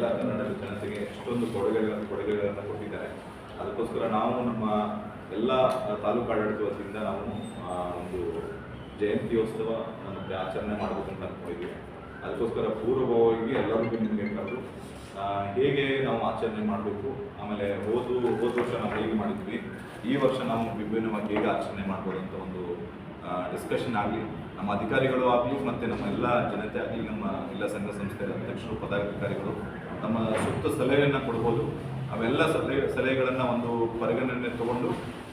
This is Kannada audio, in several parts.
ಎಲ್ಲ ಕನ್ನಡದ ಜನತೆಗೆ ಎಷ್ಟೊಂದು ಕೊಡುಗೆಗಳನ್ನು ಕೊಡುಗೆಗಳನ್ನು ಕೊಟ್ಟಿದ್ದಾರೆ. ಅದಕ್ಕೋಸ್ಕರ ನಾವು ನಮ್ಮ ಎಲ್ಲ ತಾಲೂಕು ಆಡಳಿತ ವತಿಯಿಂದ ನಾವು ಒಂದು ಜಯಂತ್ಯೋತ್ಸವ ಮತ್ತು ಆಚರಣೆ ಮಾಡಬೇಕು ಅಂತ ಅಂದ್ಕೊಂಡಿದ್ದೀವಿ ಅದಕ್ಕೋಸ್ಕರ ಪೂರ್ವಭಾವವಾಗಿ ಎಲ್ಲರಿಗೂ ನಿಮಗೆ ಕರೆದು ಹೇಗೆ ನಾವು ಆಚರಣೆ ಮಾಡಬೇಕು, ಆಮೇಲೆ ಹೋದು, ಹೋದ ವರ್ಷ ನಾವು ಹೇಗೆ ಮಾಡಿದ್ವಿ, ಈ ವರ್ಷ ನಾವು ವಿಭಿನ್ನವಾಗಿ ಹೇಗೆ ಆಚರಣೆ ಮಾಡ್ಬೋದು ಅಂತ ಒಂದು ಡಿಸ್ಕಷನ್ ಆಗಲಿ, ನಮ್ಮ ಅಧಿಕಾರಿಗಳು ಆಗಲಿ, ಮತ್ತು ನಮ್ಮ ಎಲ್ಲ ಜನತೆ ಆಗಲಿ, ನಮ್ಮ ಎಲ್ಲ ಸಂಘ ಸಂಸ್ಥೆಗಳ ಅಧ್ಯಕ್ಷರು, ಪದಾಧಿಕಾರಿಗಳು, ನಮ್ಮ ಸೂಕ್ತ ಸಲಹೆಯನ್ನು ಕೊಡ್ಬೋದು. ಅವೆಲ್ಲ ಸಲಹೆ, ಸಲಹೆಗಳನ್ನು ಒಂದು ಪರಿಗಣನೆ ತಗೊಂಡು,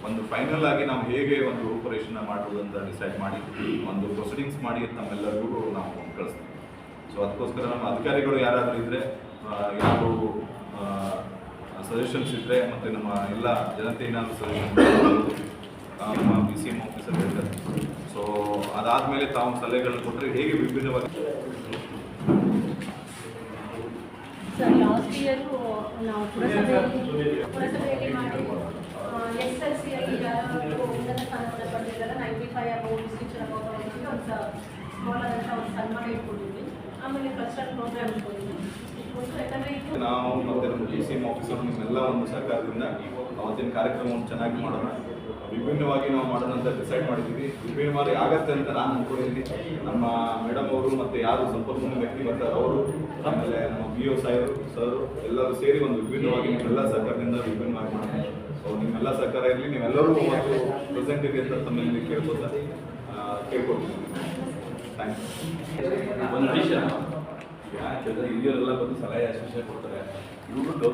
ಒಂದು ಫೈನಲ್ ಆಗಿ ನಾವು ಹೇಗೆ ಒಂದು ರೂಪರೇಷನ ಮಾಡ್ಬೋದು ಅಂತ ಡಿಸೈಡ್ ಮಾಡಿ, ಒಂದು ಪ್ರೊಸೀಡಿಂಗ್ಸ್ ಮಾಡಿ ನಮ್ಮೆಲ್ಲರಿಗೂ ನಾವು ಕಳಿಸ್ತೀವಿ. ಸೊ ಅದಕ್ಕೋಸ್ಕರ ನಮ್ಮ ಅಧಿಕಾರಿಗಳು ಯಾರಾದರೂ ಇದ್ದರೆ ಯಾರು ಸಜೆಷನ್ಸ್ ಇದ್ದರೆ ಮತ್ತು ನಮ್ಮ ಎಲ್ಲ ಜನತೆ ಏನಾದರೂ ಸಜೆಷನ್ ನಮ್ಮ ಬಿ ಸಿ ಎಂ ಆಫೀಸರ್ ಹೇಳ್ತಾರೆ. ಸೊ ಅದಾದಮೇಲೆ ತಾವು ಸಲಹೆಗಳನ್ನು ಕೊಟ್ಟರೆ ಹೇಗೆ ವಿಭಿನ್ನವಾಗಿ ಸರ್ ಲಾಸ್ಟ್ ಇಯರು ನಾವು ಪುರಸಭೆಯಲ್ಲಿ ಮಾಡಿ ಎಸ್ ಎಲ್ ಸಿ ಅಲ್ಲಿ ಉನ್ನತ ಸ್ಥಾನವನ್ನು ಪಡೆದಿದ್ದಾರೆ ನೈಂಟಿ ಫೈವ್ ಅಬೌ ಒಂದು ಸ್ಮಾಲ್ ಆದಂಥ ಒಂದು ಸನ್ಮಾನ ಇಟ್ಕೊಂಡಿದ್ವಿ. ಆಮೇಲೆ ಕಲ್ಚರಲ್ ಪ್ರೋಗ್ರಾಮ್ ಇಟ್ಕೊಂಡಿದ್ವಿ. ನಾವು ಮತ್ತೆ ನಮ್ಮ ಜಿ ಸಿ ಎಂ ಆಫೀಸರ್ ನಿಮ್ಮೆಲ್ಲ ಒಂದು ಸಹಕಾರದಿಂದ ಅವತ್ತಿನ ಕಾರ್ಯಕ್ರಮವನ್ನು ಚೆನ್ನಾಗಿ ಮಾಡೋಣ. ವಿಭಿನ್ನವಾಗಿ ನಾವು ಮಾಡೋಣ ಅಂತ ಡಿಸೈಡ್ ಮಾಡಿದ್ದೀವಿ. ವಿಭಿನ್ನವಾಗಿ ಆಗತ್ತೆ ಅಂತ ನಾನು ಅಂದ್ಕೊಂಡಿದ್ದೀನಿ ನಮ್ಮ ಮೇಡಮ್ ಅವರು ಮತ್ತು ಯಾರು ಸಂಪನ್ಮೂಲ ವ್ಯಕ್ತಿ ಬರ್ತಾರೆ ಅವರು, ಆಮೇಲೆ ನಮ್ಮ ಬಿ ಒ ಸಾಯರು ಸರ್ ಎಲ್ಲರೂ ಸೇರಿ ಒಂದು ವಿಭಿನ್ನವಾಗಿ ನಿಮ್ಮೆಲ್ಲ ಸಹಕಾರದಿಂದ ವಿಭಿನ್ನವಾಗಿ ಮಾಡೋಣ. ಸೊ ನಿಮ್ಮೆಲ್ಲ ಸಹಕಾರ ಇರಲಿ ನೀವೆಲ್ಲರೂ ಒಂದು ಪ್ರೆಸೆಂಟ್ ಇದೆ ಅಂತ ತಮ್ಮಲ್ಲಿ ಕೇಳ್ಕೊತಾ ಕೇಳ್ಕೊಡ್ತೀನಿ ಯು ಒಂದು ವಿಷಯ ಯಾಕೆ ಹಿರಿಯರೆಲ್ಲ ಬಂದು ಸಲಹೆ ಅಸೋಸಿಯೇಟ್ ಕೊಡ್ತಾರೆ. ಇವರು